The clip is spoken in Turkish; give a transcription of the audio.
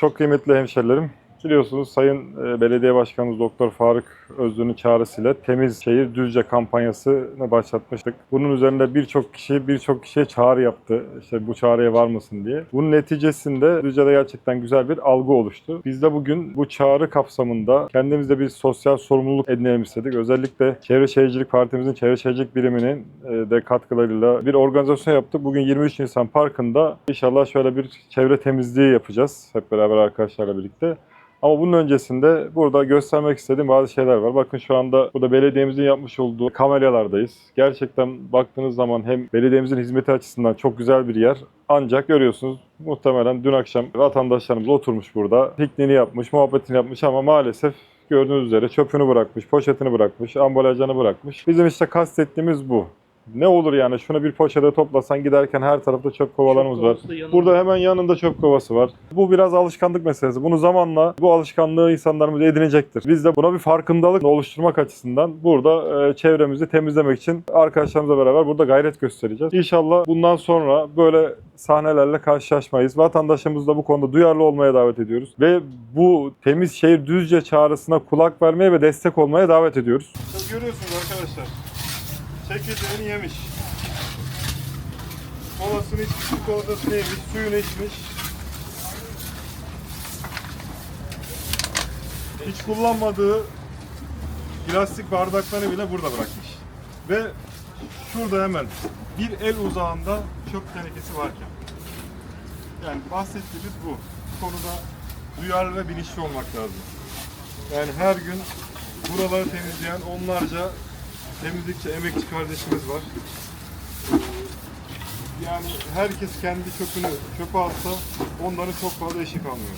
Çok kıymetli hemşerilerim. Biliyorsunuz Sayın e, Belediye Başkanımız Doktor Faruk Özlü'nün çağrısıyla Temiz Şehir Düzce kampanyasını başlatmıştık. Bunun üzerinde birçok kişi birçok kişiye çağrı yaptı. İşte bu çağrıya var mısın diye. Bunun neticesinde Düzce'de gerçekten güzel bir algı oluştu. Biz de bugün bu çağrı kapsamında kendimizde bir sosyal sorumluluk edinelim istedik. Özellikle Çevre Şehircilik Partimizin Çevre Şehircilik Biriminin e, de katkılarıyla bir organizasyon yaptık. Bugün 23 Nisan Parkı'nda inşallah şöyle bir çevre temizliği yapacağız. Hep beraber arkadaşlarla birlikte. Ama bunun öncesinde burada göstermek istediğim bazı şeyler var. Bakın şu anda burada belediyemizin yapmış olduğu kamelyalardayız. Gerçekten baktığınız zaman hem belediyemizin hizmeti açısından çok güzel bir yer. Ancak görüyorsunuz muhtemelen dün akşam vatandaşlarımız oturmuş burada. Pikniğini yapmış, muhabbetini yapmış ama maalesef gördüğünüz üzere çöpünü bırakmış, poşetini bırakmış, ambalajını bırakmış. Bizim işte kastettiğimiz bu. Ne olur yani şunu bir poşete toplasan giderken her tarafta çöp kovalarımız var. Burada hemen yanında çöp kovası var. Bu biraz alışkanlık meselesi. Bunu zamanla bu alışkanlığı insanlarımız edinecektir. Biz de buna bir farkındalık oluşturmak açısından burada e, çevremizi temizlemek için arkadaşlarımızla beraber burada gayret göstereceğiz. İnşallah bundan sonra böyle sahnelerle karşılaşmayız. Vatandaşımızı da bu konuda duyarlı olmaya davet ediyoruz. Ve bu temiz şehir düzce çağrısına kulak vermeye ve destek olmaya davet ediyoruz. Görüyorsunuz arkadaşlar. Çekirdeğini yemiş. Kolasını içmiş, çikolatasını yemiş, suyunu içmiş. Hiç kullanmadığı plastik bardaklarını bile burada bırakmış. Ve şurada hemen bir el uzağında çöp tenekesi varken. Yani bahsettiğimiz bu. Bu konuda duyarlı ve bilinçli olmak lazım. Yani her gün buraları temizleyen onlarca temizlikçi, emekçi kardeşimiz var. Yani herkes kendi çöpünü çöpe atsa onların çok fazla işi kalmıyor.